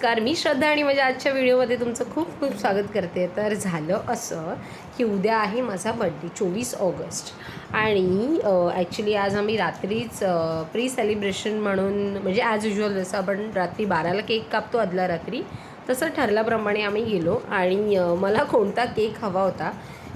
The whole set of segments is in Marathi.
नमस्कार. मी श्रद्धा आणि माझ्या आजच्या व्हिडिओमध्ये तुमचं खूप खूप स्वागत करते. तर झालं असं की उद्या आहे माझा बड्डे चोवीस ऑगस्ट. आणि ॲक्च्युली आज आम्ही रात्रीच प्री सेलिब्रेशन म्हणून म्हणजे ॲज युजल जसं आपण रात्री बाराला केक कापतो आदल्या रात्री तसं ठरल्याप्रमाणे आम्ही गेलो. आणि मला कोणता केक हवा होता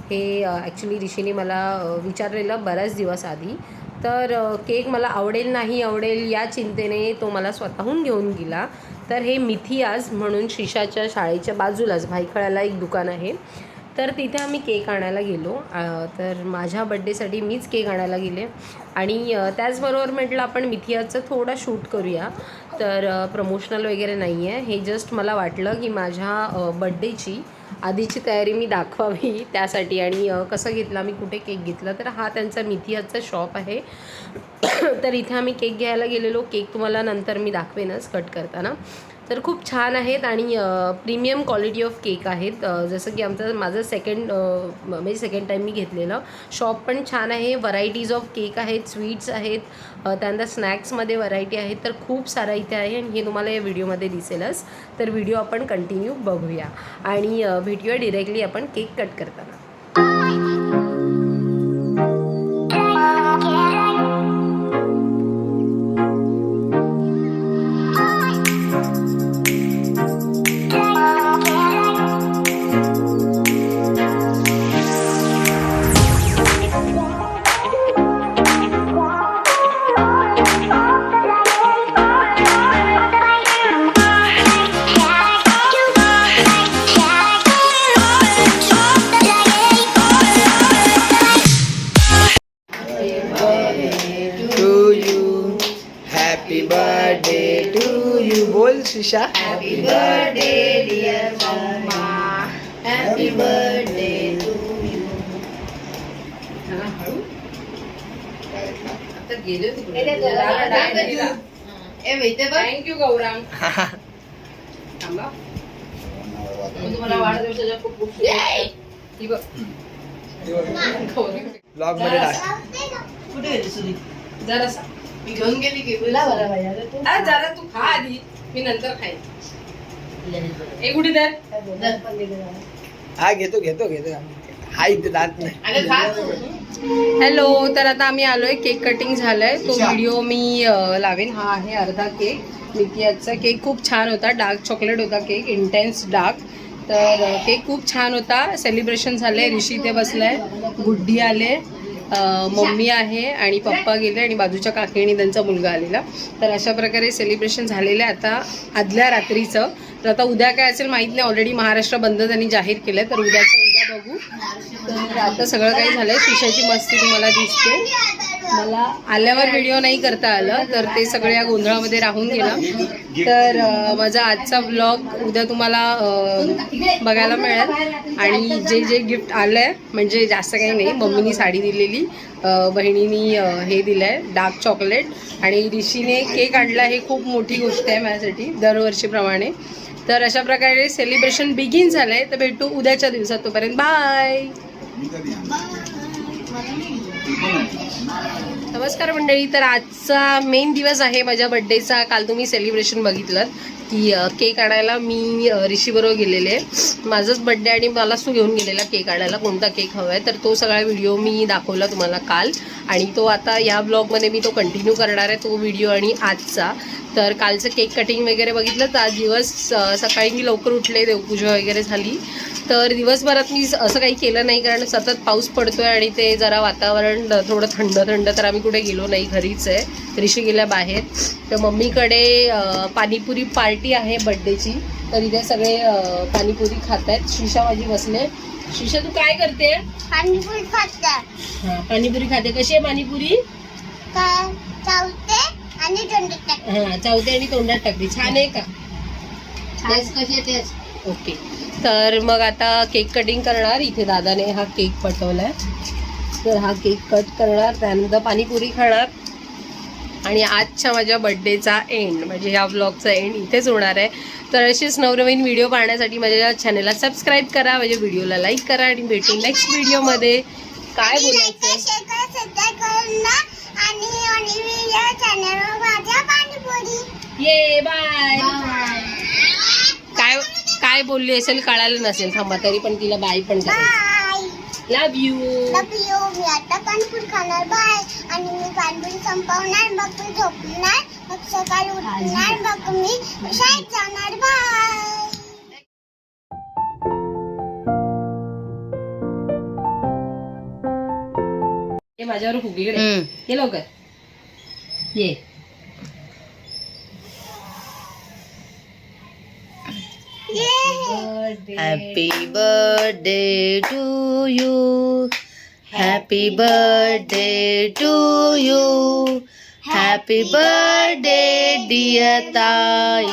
हे ॲक्च्युली ऋषीने मला विचारलेलं बऱ्याच दिवस आधी. तर केक मला आवडेल नाही आवडेल या चिंतेने तो मला स्वतःहून घेऊन गेला. तर हे मिथियाज म्हणून शिशाच्या शाळेच्या बाजूलाच भाईखळ्याला एक दुकान आहे. तर तिथे आम्ही केक आणायला गेलो. तर माझ्या बड्डेसाठी मीच केक आणायला गेले. आणि त्याचबरोबर म्हटलं आपण मिथियाचं थोडा शूट करूया. तर प्रमोशनल वगैरे नाही आहे हे जस्ट मला वाटलं की माझ्या बड्डेची आधीची तयारी मी दाखवावी त्यासाठी. आणि कसं घेतला मी कुठे केक घेतला तर हा त्यांचा मिथियाचा शॉप आहे. तर इथे आम्ही केक घ्यायला गेलेलो. केक तुम्हाला नंतर मी दाखवेनच कट करताना. तर खूप छान आहेत आणि प्रीमियम क्वालिटी ऑफ केक आहेत. जसं की आमचं माझं सेकंड म्हणजे सेकंड टाईम मी घेतलेलं. शॉप पण छान आहे. व्हरायटीज ऑफ केक आहेत स्वीट्स आहेत. त्यानंतर स्नॅक्समध्ये व्हरायटी आहेत. तर खूप सारा इथे आहे आणि हे तुम्हाला या व्हिडिओमध्ये दिसेलच. तर व्हिडिओ आपण कंटिन्यू बघूया. आणि भेटूया डिरेक्टली आपण केक कट करताना. You. बोल शिशा Happy birthday dear mama. Happy birthday to you. Thank you Gaurang. थांबा. तुम्हाला वाढदिवसाच्या खूप खूप शुभेच्छा. ही बघ. गौरी. ब्लॉगमध्ये टाक. जरासा घेऊन गेली की जरा तू खा आधी. मी नंतर खाईन. ए कुठे तर? हा घेतो घेतो घेतो. हा इथे नाही. हॅलो तर आता आम्ही आलोय. केक कटिंग झालंय. तो व्हिडिओ मी लावेन. हा आहे अर्धा केक. मिकियाचा केक खूप छान होता. डार्क चॉकलेट होता केक. Intense dark. तर केक खूप छान होता. सेलिब्रेशन झालंय. ऋषी ते बसलाय. गुड्डी आले. मम्मी आहे आणि पप्पा गेले आणि बाजूच्या काकीने त्यांचा मुलगा आलेला. तर अशा प्रकारे सेलिब्रेशन झालेलं आहे. आता आदल्या रात्रीचं. तर आता उद्या काय असेल माहीत नाही. ऑलरेडी महाराष्ट्र बंद त्यांनी जाहीर केलं तर उद्याचं उद्या बघू. तर आता सगळं काही झालंय. शिशाची मस्ती तुम्हाला दिसते. मला आल्यावर व्हिडिओ नाही करता आलं तर ते सगळं या गोंधळामध्ये राहून गेलं. तर माझा आजचा ब्लॉग उद्या तुम्हाला बघायला मिळेल. आणि जे जे गिफ्ट आलं आहे म्हणजे जास्त काही नाही मम्मीनी साडी दिलेली बहिणीनी हे दिलं आहे डार्क चॉकलेट आणि ऋषीने केक आणला हे खूप मोठी गोष्ट आहे माझ्यासाठी दरवर्षीप्रमाणे. तर अशा प्रकारे सेलिब्रेशन बिगिन झालं आहे तर भेटू उद्याच्या दिवसात. तोपर्यंत बाय नमस्कार मंडळी तर आजचा मेन दिवस आहे माझ्या बड्डेचा काल तुम्ही सेलिब्रेशन बघितलं की केक आणायला मी ऋषीबरोबर गेलेले. माझंच बड्डे आणि मला सू घेऊन गेलेला केक आणायला कोणता केक हवा आहे तर तो सगळा व्हिडिओ मी दाखवला तुम्हाला काल. आणि तो आता या ब्लॉगमध्ये मी तो कंटिन्यू करणार आहे तो व्हिडिओ आणि आजचा. तर कालचं केक कटिंग वगैरे बघितलं तर आज दिवस सकाळी मी लवकर उठले देवपूजा वगैरे झाली. तर दिवसभरात मी असं काही केलं नाही कारण सतत पाऊस पडतोय आणि ते जरा वातावरण थोडं थंड थंड तर आम्ही कुठे गेलो नाही घरीच आहे. ऋषी गेल्या बाहेर. तर मम्मीकडे पाणीपुरी पार्टी आहे बड्डेची तर इथे सगळे पाणीपुरी खात आहेत शिशा माझी बसले. शिशा तू काय करते? पाणीपुरी खाते. हा, पाणीपुरी खाते. कशी आहे पाणीपुरी का चावते आणि थंडीत टाकते हा चावते आणि तोंडात टाकते छान आहे का? तेच कशी तेच ओके. तर मग आता केक कटिंग करणार. इथे दादाने हा केक पटवलाय. तर हा केक कट करणार. त्यानंतर पाणीपुरी खाणार. आणि आजच्या माझ्या बड्डेचा एंड म्हणजे ह्या ब्लॉगचा एंड इथेच होणार आहे. तर असेच नवनवीन व्हिडिओ पाहण्यासाठी माझ्या चॅनलला सबस्क्राईब करा. माझ्या व्हिडिओला लाईक करा आणि भेटू नेक्स्ट व्हिडिओमध्ये काय बोलायचं ये बाय. Bye. बोलली असेल कळालं नसेल थांबा तरी पण तिला बाय पण करायचं. Bye love you love you मी आता पाणीपुरी खाणार बाय. आणि मी पाणीपुरी संपवणार मग मी झोपणार मग सकाळी उठणार मग मी शाळेत जाणार बाय. ये माझ्यावर हम्म. ये लवकर. ये. Happy birthday to you. Happy birthday to you. Happy birthday, dear Tai.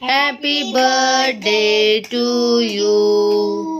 Happy birthday to you.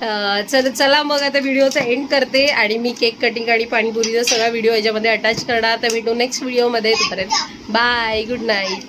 चल चला मग आता व्हिडिओचा एंड करते आणि मी केक कटिंग आणि पाणीपुरीचा सगळा व्हिडिओ याच्यामध्ये अटॅच करणार. तर भेटू नेक्स्ट व्हिडिओमध्ये तोपर्यंत बाय गुड नाईट